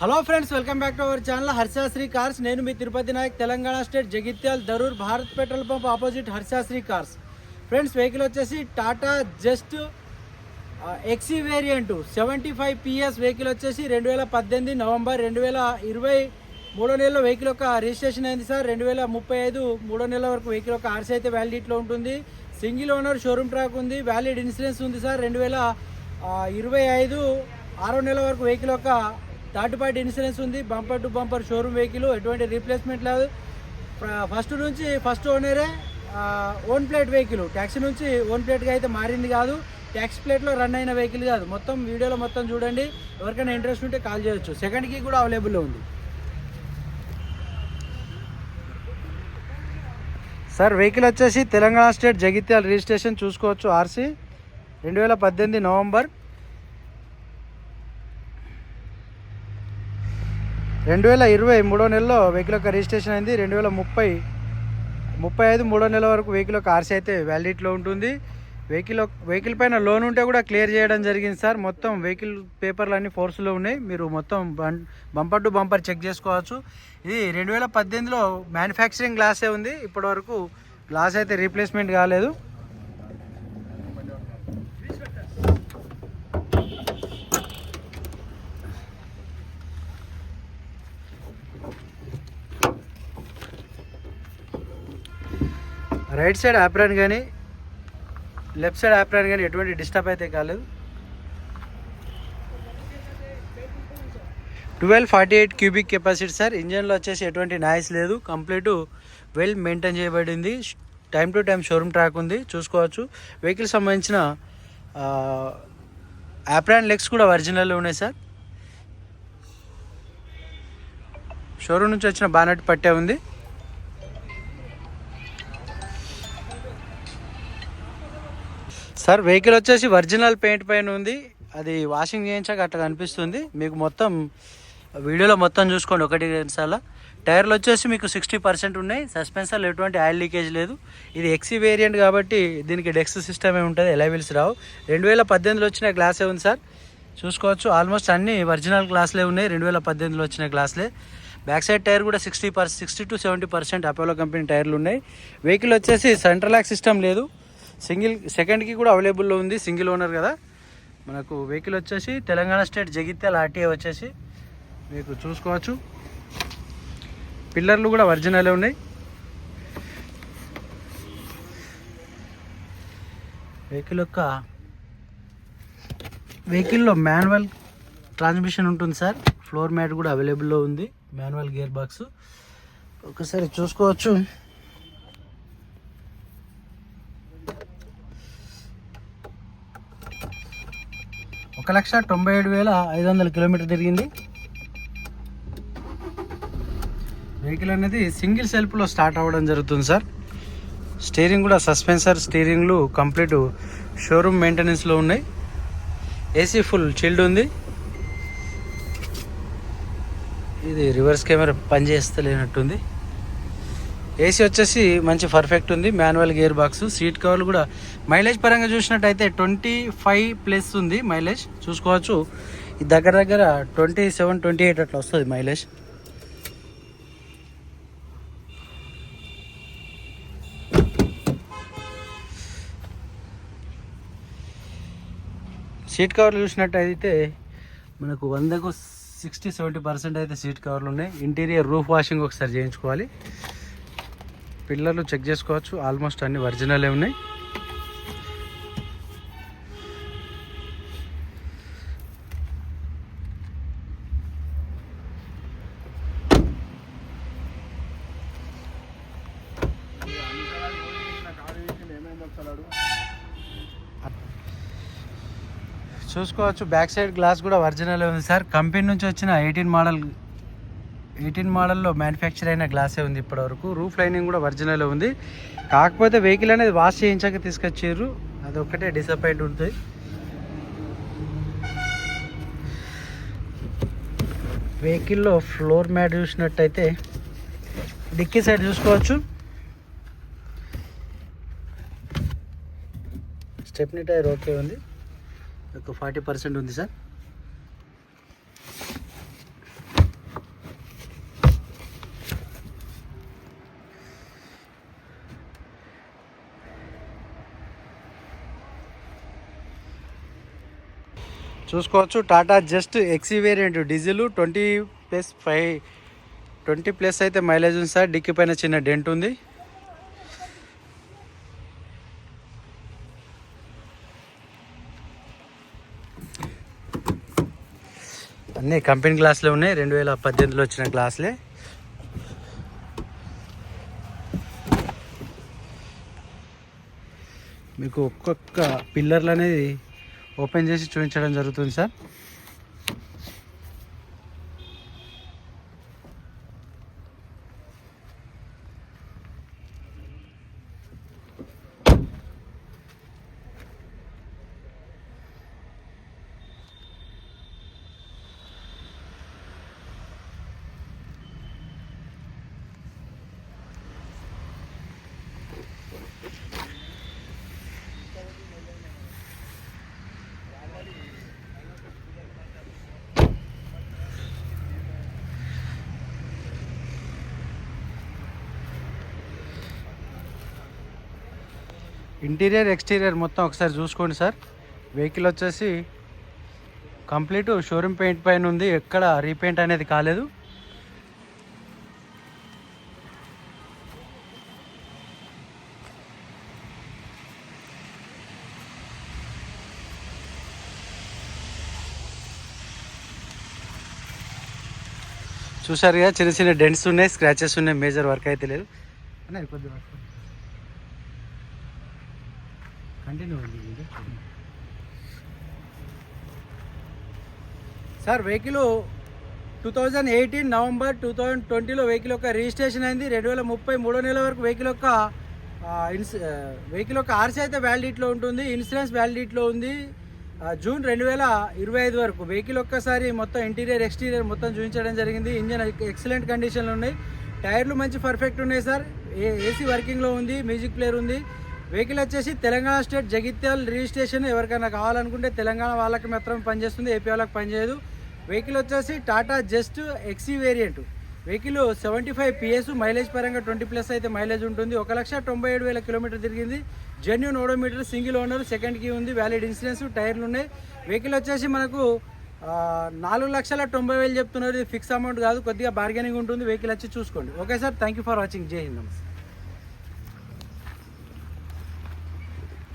Hello friends welcome back to our channel Harshasri cars నేను మీ Tirupati Nayak Telangana state Jagtial Darur Bharat petrol pump opposite Harshasri cars friends vehicle వచ్చేసి Tata Zest XE variant seventy five PS vehicle వచ్చేసి రెండు వేల పద్దెనిమిది November రెండు వేల ఇరవై మూడో నెలలో వెహికల్ యొక్క రిజిస్ట్రేషన్ అయింది సార్. రెండు వేల ముప్పై ఐదు మూడో నెల వరకు వెహికల్ యొక్క ఆర్సీ అయితే వ్యాలిడిటీలో ఉంటుంది. సింగిల్ ఓనర్ షోరూమ్ ట్రాక్ ఉంది. వ్యాలిడ్ ఇన్సూరెన్స్ ఉంది సార్. రెండు వేల uh, ఇరవై ఐదు ఆరో నెలల వరకు వెహికల్ యొక్క థర్డ్ పార్టీ ఇన్సూరెన్స్ ఉంది bumper to bumper showroom vehicle ఎటువంటి రీప్లేస్మెంట్ లేదు. ఫస్ట్ నుంచి ఫస్ట్ ఓనరే ఓన్ ప్లేట్ వెహికల్. ట్యాక్సీ నుంచి ఓన్ ప్లేట్గా అయితే మారింది కాదు ట్యాక్స్ ప్లేట్లో రన్ అయిన వెహికల్ కాదు. మొత్తం వీడియోలో మొత్తం చూడండి. ఎవరికైనా ఇంట్రెస్ట్ ఉంటే కాల్ చేయొచ్చు. సెకండ్కి కూడా అవైలబుల్లో ఉంది. సార్ వెహికల్ వచ్చేసి తెలంగాణ స్టేట్ జగిత్యాల రిజిస్ట్రేషన్ చూసుకోవచ్చు ఆర్సీ. రెండు వేల పద్దెనిమిది నవంబర్. రెండు వేల ఇరవై మూడో నెలలో వెహికల్ యొక్క రిజిస్ట్రేషన్ అయింది. రెండు వేల ముప్పై ముప్పై ఐదు మూడో నెల వరకు వెహికల్ యొక్క ఆర్సీ అయితే వ్యాలిడిటీలో ఉంటుంది. వెహికల్ వెహికల్ పైన లోన్ ఉంటే కూడా క్లియర్ చేయడం జరిగింది సార్. మొత్తం వెహికల్ పేపర్లు అన్నీ ఫోర్స్లో ఉన్నాయి. మీరు మొత్తం బం- బంపర్ టు బంపర్ చెక్ చేసుకోవచ్చు. ఇది రెండు వేల పద్దెనిమిదిలో మ్యానుఫ్యాక్చరింగ్ గ్లాసే ఉంది. ఇప్పటివరకు గ్లాస్ అయితే రీప్లేస్మెంట్ కాలేదు. రైట్ సైడ్ ఆప్రాన్ కానీ లెఫ్ట్ సైడ్ ఆప్రాన్ కానీ ఎటువంటి డిస్టర్బ్ అయితే కాలేదు. Twelve forty eight cubic capacity sir. ఇంజన్లో వచ్చేసి ఎటువంటి నాయిస్ లేదు. కంప్లీట్ వెల్ మెయింటైన్ చేయబడింది. Time to time showroom track ఉంది. చూసుకోవచ్చు. వెహికల్ సంబంధించిన యాప్రాన్ లెగ్స్ కూడా ఒరిజినల్ ఉన్నాయి సార్. షోరూమ్ నుంచి వచ్చిన బానట్ పట్టే ఉంది. సార్ వెహికల్ వచ్చేసి ఒరిజినల్ పెయింట్ పైన ఉంది. అది వాషింగ్ చేయించాక అట్లా కనిపిస్తుంది. మీకు మొత్తం వీడియోలో మొత్తం చూసుకోండి ఒకటి రెండుసార్లు. టైర్లు వచ్చేసి మీకు సిక్స్టీ పర్సెంట్ ఉన్నాయి. సస్పెన్సర్లు ఎటువంటి ఆయిల్ లీకేజ్ లేదు. ఇది ఎక్సీ వేరియంట్ కాబట్టి దీనికి డెక్స్ సిస్టమే ఉంటుంది ఎలైవిల్స్ రావు. రెండు వేల పద్దెనిమిదిలో వచ్చిన గ్లాసే ఉంది సార్. చూసుకోవచ్చు ఆల్మోస్ట్ అన్ని ఒరిజినల్ గ్లాసులే ఉన్నాయి. రెండు వేల పద్దెనిమిదిలో వచ్చిన గ్లాసులే. బ్యాక్ సైడ్ టైర్ కూడా sixty per sixty to seventy percent Apollo company టైర్లు ఉన్నాయి. వెహికల్ వచ్చేసి సెంట్రల్ లాక్ సిస్టమ్ లేదు. సింగిల్ సెకండ్కి కూడా అవైలబుల్లో ఉంది సింగిల్ ఓనర్ కదా. మనకు వెహికల్ వచ్చేసి తెలంగాణ స్టేట్ జగిత్యాల ఆర్టీఏ వచ్చేసి మీకు చూసుకోవచ్చు. పిల్లర్లు కూడా ఒరిజినలే ఉన్నాయి. వెహికల్ యొక్క వెహికల్లో మాన్యువల్ ట్రాన్స్మిషన్ ఉంటుంది సార్. ఫ్లోర్ మ్యాట్ కూడా అవైలబుల్లో ఉంది. మాన్యువల్ గేర్ బాక్స్ ఒకసారి చూసుకోవచ్చు. ఒక లక్ష తొంభై ఏడు వేల ఐదు వందల కిలోమీటర్ తిరిగింది. వెహికల్ అనేది సింగిల్ సెల్ఫ్లో స్టార్ట్ అవ్వడం జరుగుతుంది సార్. స్టీరింగ్ కూడా సస్పెన్సర్ స్టీరింగ్లు కంప్లీట్ షోరూమ్ మెయింటెనెన్స్లో ఉన్నాయి. ఏసీ ఫుల్ చిల్డ్ ఉంది. ఇది రివర్స్ కెమెరా పనిచేస్తలేనట్టుంది. ఏసీ వచ్చేసి మంచి పర్ఫెక్ట్ ఉంది. మాన్యువల్ గేర్ బాక్స్ సీట్ కవర్లు కూడా. మైలేజ్ పరంగా చూసినట్టయితే ట్వంటీ ఫైవ్ ప్లస్ ఉంది మైలేజ్ చూసుకోవచ్చు. దగ్గర దగ్గర ట్వంటీ సెవెన్ ట్వంటీ ఎయిట్ అట్లా వస్తుంది మైలేజ్ సీట్ కవర్లు చూసినట్టయితే మనకు వందకు సిక్స్టీ సెవెంటీ పర్సెంట్ అయితే సీట్ కవర్లు ఉన్నాయి. ఇంటీరియర్ రూఫ్ వాషింగ్ ఒకసారి చేయించుకోవాలి. పిల్లర్లు చెక్ చేసుకోవచ్చు. ఆల్మోస్ట్ అన్ని ఒరిజినలే ఉన్నాయి. చూసుకోవచ్చు. బ్యాక్ సైడ్ గ్లాస్ కూడా ఒరిజినల్ ఉంది సార్. కంపెనీ నుంచి వచ్చిన ఎయిటీన్ మోడల్ ఎయిటీన్ మోడల్లో మ్యానుఫ్యాక్చర్ అయిన గ్లాసే ఉంది ఇప్పటివరకు. రూఫ్ లైనింగ్ కూడా ఒరిజినల్ ఉంది. కాకపోతే వెహికల్ అనేది వాష్ చేయించాక తీసుకొచ్చారు. అది ఒక్కటే డిసప్పాయింట్ ఉంటుంది వెహికల్లో ఫ్లోర్ మ్యాట్ చూసినట్టయితే డిక్కీ సైడ్ చూసుకోవచ్చు. స్టెప్నీ టైర్ ఓకే ఉంది. ఒక ఫార్టీ పర్సెంట్ ఉంది సార్ చూసుకోవచ్చు. Tata Zest XE variant diesel twenty plus five twenty plus అయితే మైలేజ్ ఉంది సార్. డిక్కి పైన చిన్న డెంట్ ఉంది. అన్నీ కంపెనీ గ్లాసులే ఉన్నాయి. రెండు వేల పద్దెనిమిదిలో వచ్చిన గ్లాసులే. మీకు ఒక్కొక్క పిల్లర్లు అనేది ఓపెన్ చేసి చూపించడం జరుగుతుంది సార్. ఇంటీరియర్ ఎక్స్టీరియర్ మొత్తం ఒకసారి చూసుకోండి సార్. వెహికల్ వచ్చేసి కంప్లీట్ షోరూమ్ పెయింట్ పైన ఉంది. ఎక్కడ రీపెయింట్ అనేది కాలేదు. చూసారుగా చిన్న చిన్న డెంట్స్ ఉన్నాయి స్క్రాచెస్ ఉన్నాయి మేజర్ వర్క్ అయితే లేదు. కొద్దిగా కొద్ది work continue sir vehicle two thousand eighteen November two thousand ట్వంటీలో వెహికల్ యొక్క రిజిస్ట్రేషన్ అయింది. రెండు వేల ముప్పై మూడో నెల వరకు వెహికల్ యొక్క ఇన్స్ వెహికల్ యొక్క ఆర్సీ అయితే వ్యాలిడిటీలో ఉంటుంది. ఇన్సూరెన్స్ వ్యాలిడిటీలో ఉంది. జూన్ రెండు వేల ఇరవై ఐదు వరకు వెహికల్ ఒక్కసారి మొత్తం ఇంటీరియర్ ఎక్స్టీరియర్ మొత్తం చూపించడం జరిగింది. ఇంజన్ ఎక్సలెంట్ కండిషన్లో ఉన్నాయి. టైర్లు మంచి పర్ఫెక్ట్ ఉన్నాయి సార్ ఏ ఏసీ వర్కింగ్లో ఉంది. మ్యూజిక్ ప్లేయర్ ఉంది. వెహికల్ వచ్చేసి తెలంగాణ స్టేట్ జగిత్యాల రిజిస్ట్రేషన్ ఎవరికైనా కావాలనుకుంటే తెలంగాణ వాళ్ళకి మాత్రం పనిచేస్తుంది ఏపీ వాళ్ళకి పనిచేయదు. వెహికల్ వచ్చేసి Tata Zest XE variant. Vehicle seventy five PS mileage పరంగా ట్వంటీ ప్లస్ అయితే మైలేజ్ ఉంటుంది. ఒక లక్ష తొంభై ఏడు వేల కిలోమీటర్ తిరిగింది. Genuine odometer single owner second key ఉంది వ్యాలిడ్ ఇన్సూరెన్స్ టైర్లు ఉన్నాయి. వెహికల్ వచ్చేసి మనకు నాలుగు లక్షల తొంభై వేలు చెప్తున్నారు. ఫిక్స్ అమౌంట్ కాదు కొద్దిగా బార్గెనింగ్ ఉంటుంది. వెహికల్ వచ్చి చూసుకోండి. Okay sir thank you for watching జై హింద్. నమస్తే